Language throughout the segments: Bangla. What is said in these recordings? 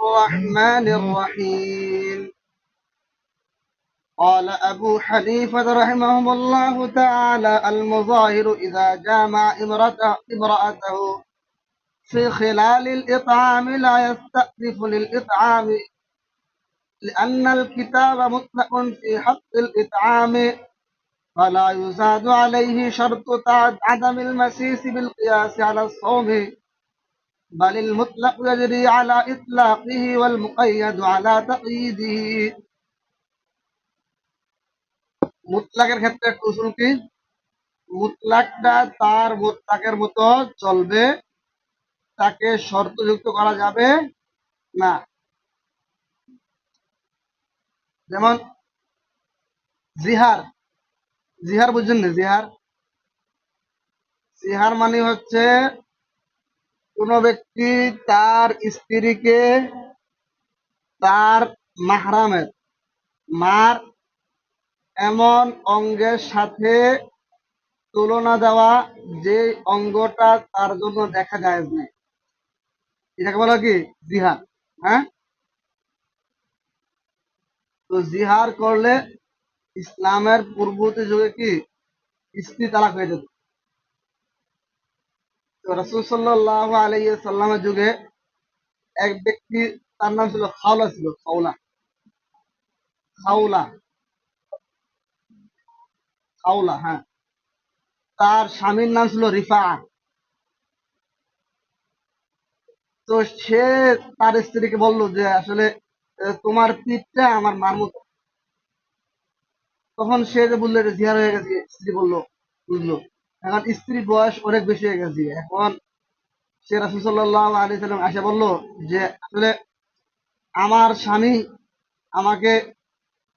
الرحمن الرحيم. قال أبو حنيفة رحمه الله تعالى المظاهر إذا جامع امرأته, في خلال الإطعام لا يستأنف للإطعام لأن الكتاب مطلق في حق الإطعام فلا يزاد عليه شرط عدم المسيس بالقياس على الصوم. بل المطلق يجري على إطلاقه والمقيد على تقييده মুতলাকের ক্ষেত্রে একটা উসুল কি মুতলাকটা তার মুতলাকের মতো চলবে তাকে শর্তযুক্ত করা যাবে না যেমন জিহার জিহার বুঝছেন না জিহার জিহার মানে হচ্ছে কোন ব্যক্তি তার স্ত্রীকে তার মাহরামের, মার এমন অঙ্গের সাথে তুলনা দেওয়া যে অঙ্গটা তার জন্য দেখা যায় না। এটাকে বলা কি? জিহার হ্যাঁ? তো জিহার করলে ইসলামের পূর্ববর্তী যুগে কি? স্ত্রী তালাক হয়ে যেত। তো সাল্লামের যুগে এক ব্যক্তি, তার নাম ছিল খাওলা ছিল, খাওলা। খাওলা। খাওলা হ্যাঁ। তার স্বামীর নাম ছিল রিফা। তো সে তার স্ত্রীকে বলল যে, আসলে তোমার পিঠটা আমার মার মতো তখন সে যে বলল, এটা জিহার হয়ে গেছে, স্ত্রী বলল, বুঝলো। এখন স্ত্রীর বয়স অনেক বেশি হয়ে গেছে। এখন সে রাসুসাল্লাহ আলি সাল্লাম আসে বলল যে, আসলে আমার স্বামী আমাকে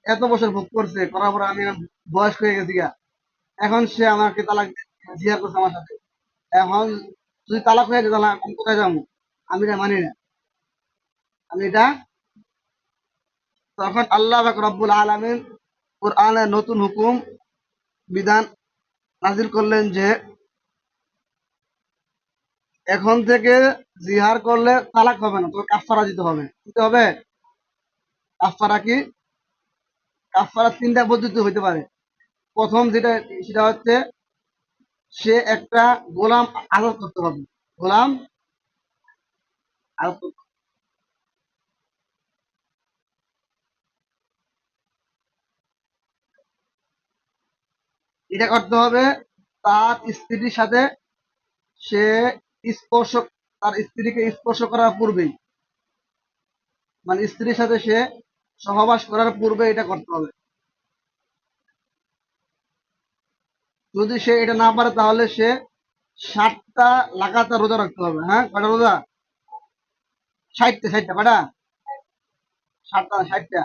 এত বছর ভোগ করছে, করার পর আমি বয়স্ক হয়ে গেছি গা। এখন সে আমাকে তালাক জিহার করছে আমার সাথে। এখন যদি তালাক হয়ে যায় তাহলে আমি কোথায় যাব? আমি এটা মানি না। আমি এটা তখন আল্লাহ রব্বুল আলমিন কোরআনের নতুন হুকুম, বিধান নাজির করলেন যে, এখন থেকে জিহার করলে তালাক হবে না, তোর কাফারা দিতে হবে। দিতে হবে? কাফারা কি? কাফারা তিনটা পদ্ধতি হইতে পারে। প্রথম যেটা, সেটা হচ্ছে সে একটা গোলাম আদত করতে হবে। গোলাম আদত এটা করতে হবে তার স্ত্রীর সাথে সে স্পর্শ, তার স্ত্রীকে স্পর্শ করার পূর্বেই। মানে স্ত্রীর সাথে সে সহবাস করার পূর্বে এটা করতে হবে। যদি সে এটা না পারে, তাহলে সে ষাটটা লাগাতার রোজা রাখতে হবে হ্যাঁ? কটা রোজা? ষাটটা ষাটটা কটা ষাটটা ষাটটা।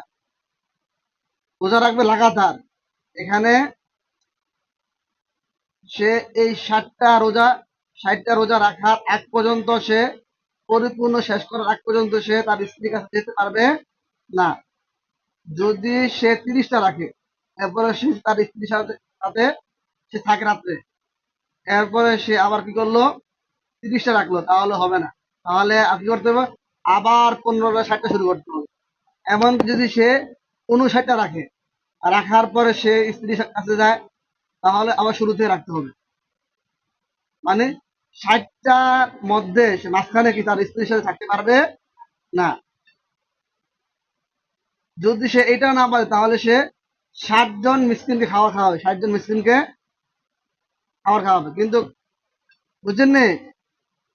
রোজা রাখবে লাগাতার। এখানে সে এই ষাটটা রোজা ষাটটা রোজা রাখার এক পর্যন্ত সে পরিপূর্ণ শেষ করার এক পর্যন্ত সে তার স্ত্রীর কাছে যেতে পারবে না। যদি সে তিরিশটা রাখে, এরপরে সে তার স্ত্রীর সাথে সাথে সে থাকে রাত্রে। এরপরে সে আবার কি করল? তিরিশটা রাখল, তাহলে হবে না। তাহলে আর কি করতে হবে? আবার পনেরোটা, ষাটটা শুরু করতে হবে। এমন যদি সে উনষাটটা রাখে, রাখার পরে সে স্ত্রীর কাছে যায় তাহলে আবার শুরু থেকে রাখতে হবে। মানে ষাটটার মধ্যে মাঝখানে কি তার স্ত্রীর সাথে থাকতে পারবে? না। যদি সে এটা না পারে, তাহলে সে ষাট জন মিসকিনকে খাওয়া খাওয়াবে। ষাট জন মিসকিনকে খাবার খাওয়াবে। কিন্তু বুঝছেন নে?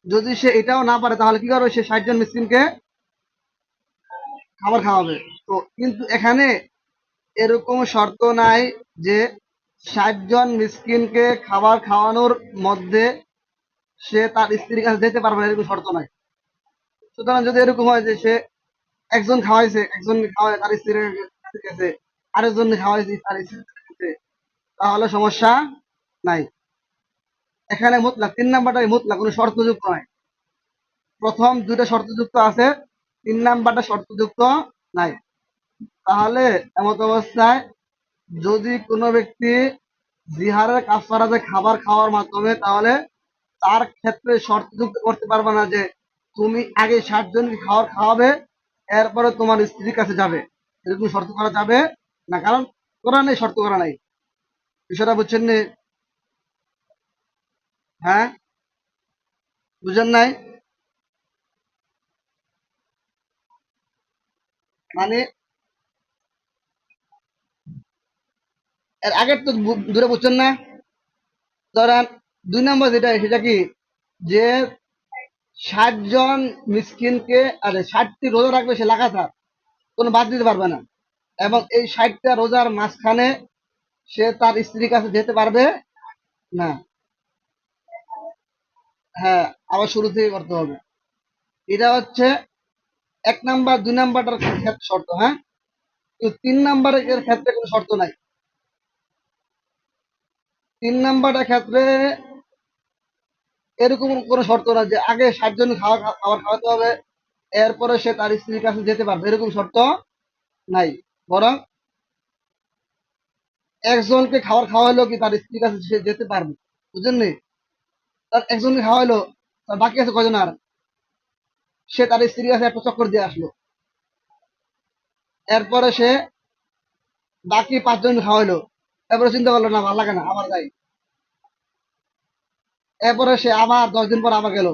যদি সে এটাও না পারে, তাহলে কি করবে? সে ষাট জন মিসকিনকে খাবার খাওয়াবে। তো কিন্তু এখানে এরকম শর্ত নাই যে ষাট জন মিসকিনকে খাবার খাওয়ানোর মধ্যে সে তার স্ত্রীর কাছে যেতে পারবে না, এরকম শর্ত নাই। সুতরাং যদি এরকম হয় যে সে একজন খাওয়াইছে, একজন খাওয়ায় তার স্ত্রীর কাছে আরেকজন খাওয়াইছে তার স্ত্রীর কাছে, তাহলে সমস্যা নাই। এখানে মুতলা তিন নাম্বারটা মুতলা কোনো শর্তযুক্ত নয় প্রথম দুইটা শর্তযুক্ত আছে, তিন নাম্বারটা শর্তযুক্ত নাই। তাহলে এমত অবস্থায় যদি কোনো ব্যক্তি জিহারের কাফারাতে খাবার খাওয়ার মাধ্যমে, তাহলে তার ক্ষেত্রে শর্ত যুক্ত করতে পারবে না যে তুমি আগে ষাট জনকে খাবার খাওয়াবে, এরপরে তোমার স্ত্রীর কাছে যাবে। এরকম শর্ত করা যাবে না, কারণ করা নেই, শর্ত করা নাই। বিষয়টা বুঝছেন নি? হ্যাঁ? বুঝেন নাই? মানে এর আগের তো দূরে বুঝছেন না? ধরেন দুই নম্বর যেটা, সেটা কি? যে ষাট জন মিসকিনকে, আরে ষাটটি রোজা রাখবে সে লাগাতার, কোনো বাদ দিতে পারবে না। এবং এই ষাটটা রোজার মাঝখানে সে তার স্ত্রীর কাছে যেতে পারবে না। হ্যাঁ আবার শুরু থেকে করতে হবে। এটা হচ্ছে এক নাম্বার, দুই নাম্বারটার শর্ত হ্যাঁ? কিন্তু তিন নাম্বারের ক্ষেত্রে কোনো শর্ত নাই। তিন নাম্বারটার ক্ষেত্রে এরকম কোনো শর্ত না যে আগে ষাট জন খাওয়া খাবার খাওয়াতে হবে, এরপরে সে তার স্ত্রীর কাছে যেতে পারবে, এরকম শর্ত নাই। বরং একজনকে খাবার খাওয়া হলো কি তার স্ত্রীর কাছে সে যেতে পারবে? বুঝলেন তার একজনকে খাওয়া হলো তার বাকি আছে কজন আর সে তার স্ত্রীর কাছে একটা চক্কর দিয়ে আসলো। এরপরে সে বাকি পাঁচজন খাওয়া এরপরে চিন্তা করল, না, ভালো লাগে না, আবার যাই। এরপরে সে আবার দশ দিন পর আবার গেল।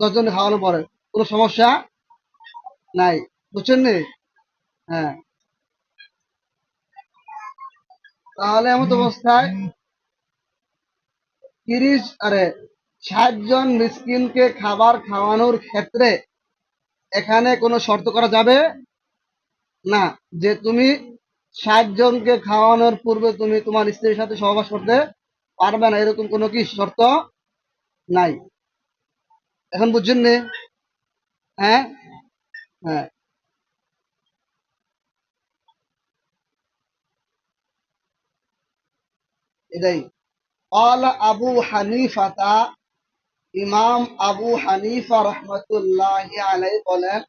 দশ জন খাওয়ানোর পরে, কোনো সমস্যা নাই। বুঝছেন নি? হ্যাঁ। তাহলে এমন অবস্থায় তিরিশ, আরে, ষাট জন মিসকিনকে খাবার খাওয়ানোর ক্ষেত্রে এখানে কোনো শর্ত করা যাবে? না, যে তুমি ষাট জনকে খাওয়ানোর পূর্বে তুমি তোমার স্ত্রীর সাথে সহবাস করতে পারবে না এরকম কোনো কি শর্ত নাই এখন বুঝছেন নি হ্যাঁ হ্যাঁ এটাই قال আবু হানিফাতা ইমাম আবু হানিফা রহমতুল্লাহ আলাই বলেন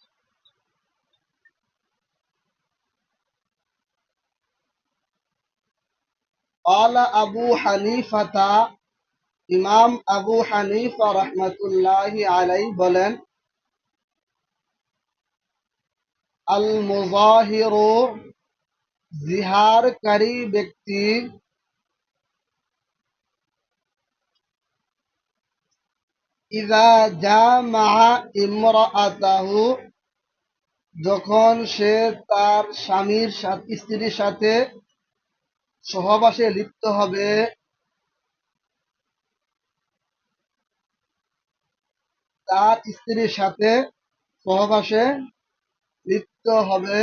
কলা আবু হানিফাতা ইমাম আবু হানিফা রহমতুল্লাহ আলাই বলেন আল মুজাহির জিহারকারী ব্যক্তি ইজা জামা ইমরাতাহু যখন সে তার স্বামীর সাথে স্ত্রীর সাথে সহবাসে লিপ্ত হবে। তার স্ত্রীর সাথে সহবাসে লিপ্ত হবে।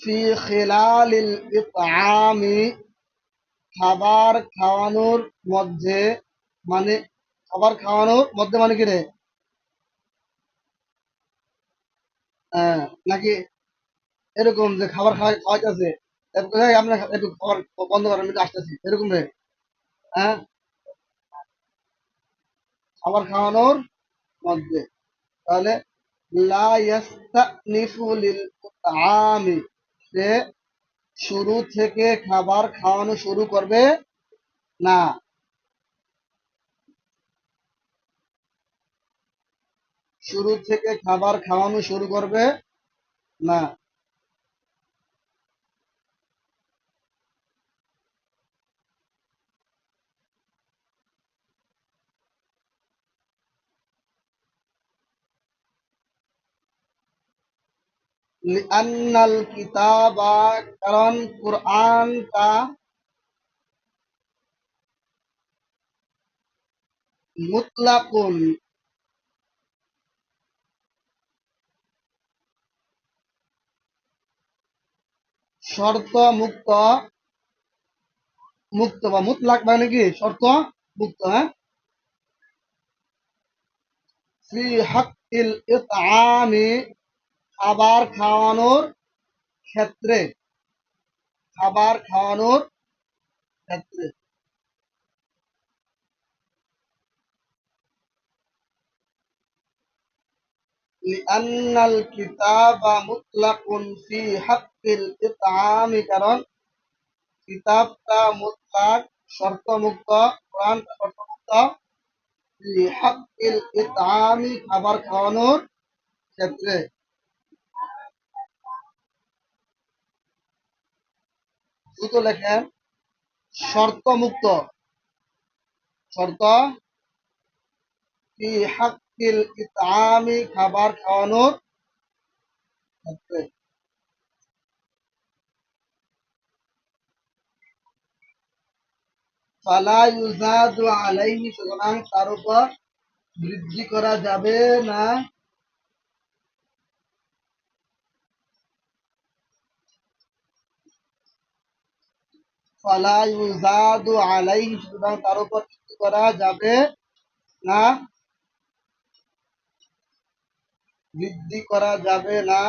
ফি খিলালিল ইতআমি খাবার খাওয়ানোর মধ্যে মানে খাবার খাওয়ানোর মধ্যে মানে কি রে? আহ, নাকি এরকম যে খাবার খাওয়া খাওয়াইতেছে। এরপর, "এই, আপনার একটু খাবার বন্ধ করেন আমি আসতেছি এরকম রে হ্যাঁ? খাবার খাওয়ানোর মধ্যে। তাহলে সে শুরু থেকে খাবার খাওয়ানো শুরু করবে না। শুরু থেকে খাবার খাওয়ানো শুরু করবে না। লিআন্নাল কিতাবা কারণ কুরআনটা মুতলাকুন শর্ত মুক্ত মুক্ত বা মুতলাক মানে কি? শর্ত মুক্ত হ্যাঁ ফি হাক্কিল ইতআমি খাবার খাওয়ানোর ক্ষেত্রে খাবার খাওয়ানোর ক্ষেত্রে لأن الكتاب مطلق في حق الإطعام কারণ কিতাবটা মুতলাক শর্তমুক্ত কোরআন শর্তমুক্ত ফি হাক্কিল ইতআমি খাবার খাওয়ানোর ক্ষেত্রে দ্রুত লেখেন শর্ত মুক্ত শর্ত হাক্কিল ইতআমি খাবার খাওয়ানোর ক্ষেত্রে। তার উপর বৃদ্ধি করা যাবে না। তার উপর বৃদ্ধি করা যাবে না। বৃদ্ধি করা যাবে না।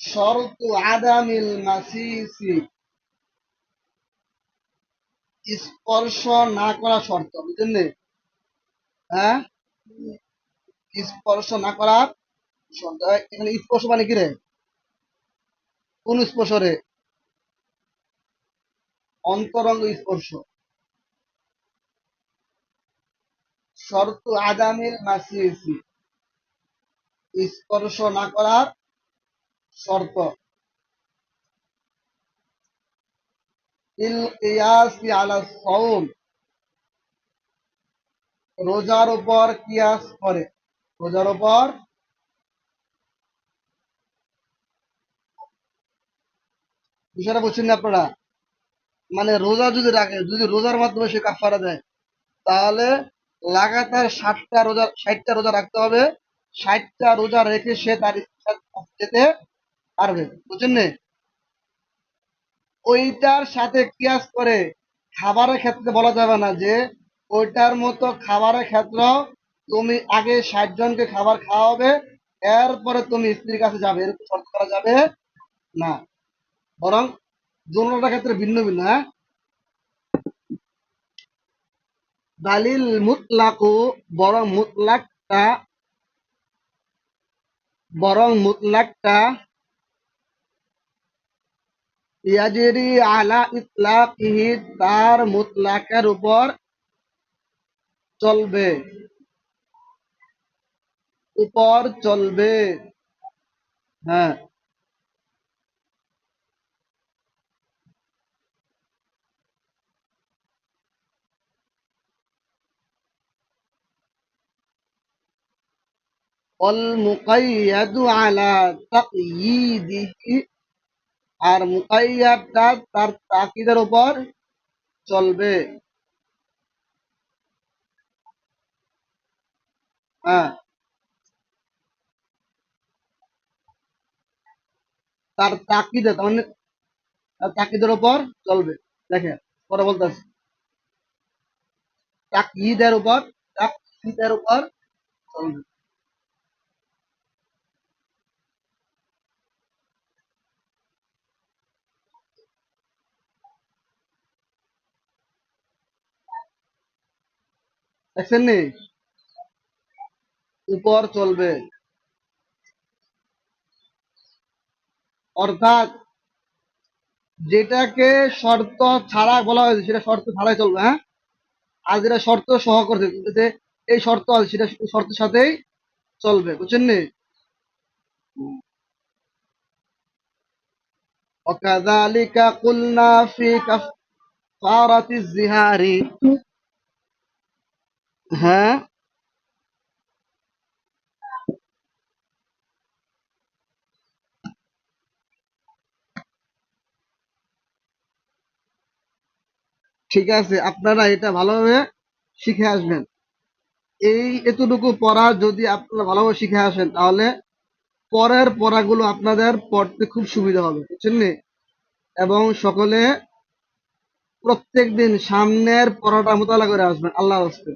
শরতু আদামিল মাসিসি। স্পর্শ না করা শর্ত, বুঝলেন? হ্যাঁ? স্পর্শ না করার শর্ত। এখানে স্পর্শ মানে কি রে? কোন স্পর্শ রে? অন্তরঙ্গ স্পর্শ। শর্ত আদামিল মাসিসি স্পর্শ না করার শর্ত ইল কিয়াসি আলা সাওম রোজার উপর কিয়াস করে। রোজার উপর বিষয়টা বুঝছেন না আপনারা? মানে রোজা যদি রাখে, যদি রোজার মাধ্যমে সে কাফারা দেয়, তাহলে লাগাতার ষাটটা রোজা ষাটটা রোজা রাখতে হবে। ষাটটা রোজা রেখে সে তার যেতে পারবে। বুঝছেন নে? ওইটার সাথে কিয়াস করে খাবারের ক্ষেত্রে বলা যাবে না যে ওইটার মতো খাবারের ক্ষেত্র তুমি আগে ষাট জনকে খাবার খাওয়াবে, এরপরে তুমি স্ত্রীর কাছে যাবে, এরকম শর্ত করা যাবে না। বরং দুটোটা ক্ষেত্রে ভিন্ন ভিন্ন হ্যাঁ? দালিল মুতলাকু বরং মুতলাকটা বরং মুতলাকটা ইয়াজিরি আলা ইতলাকিহি তার মুতলাকের উপর চলবে উপর চলবে হ্যাঁ والمقيد على تقييده আর মুকাইয়াদটা তার তাকিদের উপর চলবে। হ্যাঁ। তার তাকিদে, তার মানে তাকিদের উপর চলবে। দেখেন, পরে বলতেছি। তাকিদের উপর তাকিদের উপর চলবে। দেখছেন নি উপর চলবে অর্থাৎ যেটাকে শর্ত ছাড়া বলা হয়েছে সেটা শর্ত ছাড়াই চলবে হ্যাঁ আর যেটা শর্ত সহ করছে যে এই শর্ত আছে সেটা শর্তের সাথেই চলবে বুঝছেন নি وكذلك قلنا في كفارة الزهار হ্যাঁ। ঠিক আছে, আপনারা এটা ভালোভাবে শিখে আসবেন। এই এতটুকু পড়া যদি আপনারা ভালোভাবে শিখে আসেন, তাহলে পরের পড়াগুলো আপনাদের পড়তে খুব সুবিধা হবে, বুঝছেন নি? এবং সকলে প্রত্যেক দিন সামনের পড়াটা মোতালা করে আসবেন আল্লাহ হস্তে।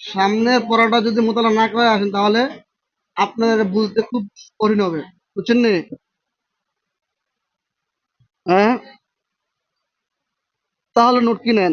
সামনের পড়াটা যদি মোতালা না করে আসেন তাহলে আপনাদের বুঝতে খুব কঠিন হবে। বুঝছেন নি? হ্যাঁ? তাহলে নোট কিনেন।